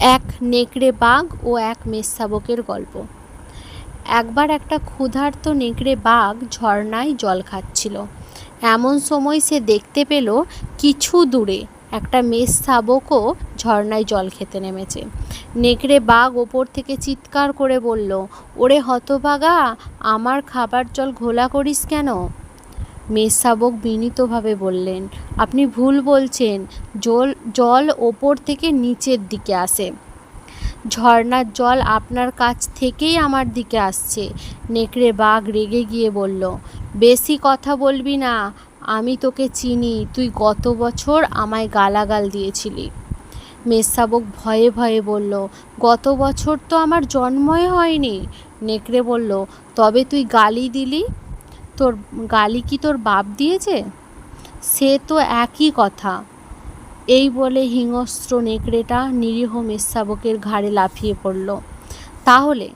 এক নেকড়ে বাঘ ও এক মেষশাবকের গল্প। একবার একটা ক্ষুধার্ত নেকড়ে বাঘ ঝর্ণায় জল খাচ্ছিল। এমন সময় সে দেখতে পেল কিছু দূরে একটা মেষশাবকও ঝর্ণায় জল খেতে নেমেছে। নেকড়ে বাঘ ওপর থেকে চিৎকার করে বলল, ওরে হতভাগা, আমার খাবার জল ঘোলা করিস কেন? মেষশাবক বিনীতভাবে বললেন, আপনি ভুল বলছেন, জল জল ওপর থেকে নিচের দিকে আসে। ঝর্ণার জল আপনার কাছ থেকেই আমার দিকে আসছে। নেকড়ে বাঘ রেগে গিয়ে বলল, বেশি কথা বলবি না, আমি তোকে চিনি, তুই গত বছর আমায় গালাগাল দিয়েছিলি। মেষশাবক ভয়ে ভয়ে বলল, গত বছর তো আমার জন্মই হয়নি। নেকড়ে বলল, তবে তুই গালি দিলি? তোর গালি কি তোর বাপ দিয়েছে? সে তো একই কথা। এই বলে হিংস্র নেকড়েটা নিরীহ মেষশাবকের ঘাড়ে লাফিয়ে পড়ল। তাহলে,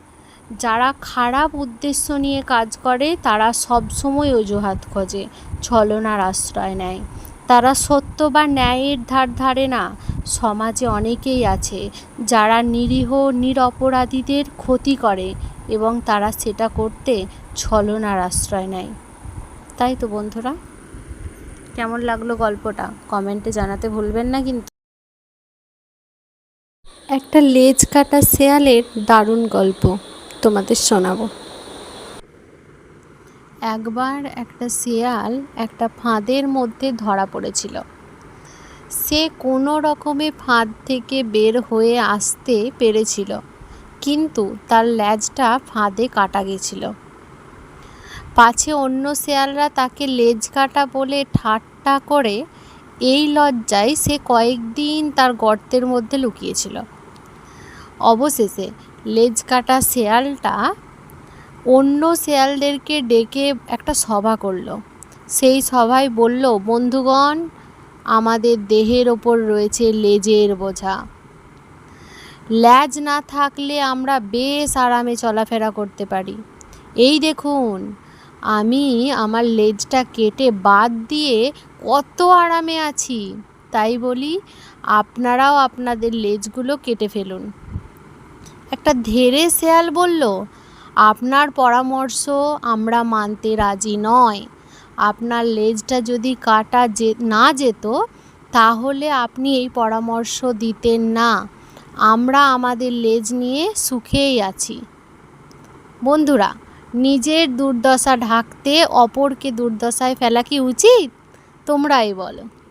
যারা খারাপ উদ্দেশ্য নিয়ে কাজ করে, তারা সবসময় অজুহাত খোঁজে ছলনার আশ্রয় নেয়। তারা সত্য বা ন্যায়ের ধার ধারে না, সমাজে অনেকেই আছে, যারা নিরীহ, নিরপরাধীদের ক্ষতি করে এবং তারা সেটা করতে ছলনার আশ্রয় নেয়। তাই তো বন্ধুরা কেমন লাগল গল্পটা? কমেন্টে জানাতে ভুলবেন না কিন্তু। একটা লেজ কাটা শেয়ালের দারুণ গল্প তোমাদের শোনাবো। একবার একটা শেয়াল একটা ফাঁদের মধ্যে ধরা পড়েছিল। সে কোনো রকমে ফাঁদ থেকে বের হয়ে আসতে পেরেছিল। কিন্তু তার ল্যাজটা ফাঁদে কাটা গেছিল। পাছে অন্য শেয়ালরা তাকে লেজ কাটা বলে ঠাট্টা করে, এই লজ্জায় সে কয়েকদিন তার গর্তের মধ্যে লুকিয়েছিল। অবশেষে লেজ কাটা শেয়ালটা অন্য শেয়ালদেরকে ডেকে একটা সভা করল। সেই সভায় বলল, বন্ধুগণ, আমাদের দেহের ওপর রয়েছে লেজের বোঝা। ল্যাজ না থাকলে আমরা বেশ আরামে চলাফেরা করতে পারি। এই দেখুন, আমি আমার লেজটা কেটে বাদ দিয়ে কত আরামে আছি। তাই বলি, আপনারাও আপনাদের লেজগুলো কেটে ফেলুন। একটা ধেরে শেয়াল বলল, আপনার পরামর্শ আমরা মানতে রাজি নয়। আপনার লেজটা যদি কাটা যে, না যেত, তাহলে আপনি এই পরামর্শ দিতেন না। আমরা আমাদের লেজ নিয়ে সুখেই আছি। বন্ধুরা, নিজের দুর্দশা ঢাকতে অপরকে দুর্দশায় ফেলা কি উচিত? তোমরাই বলো।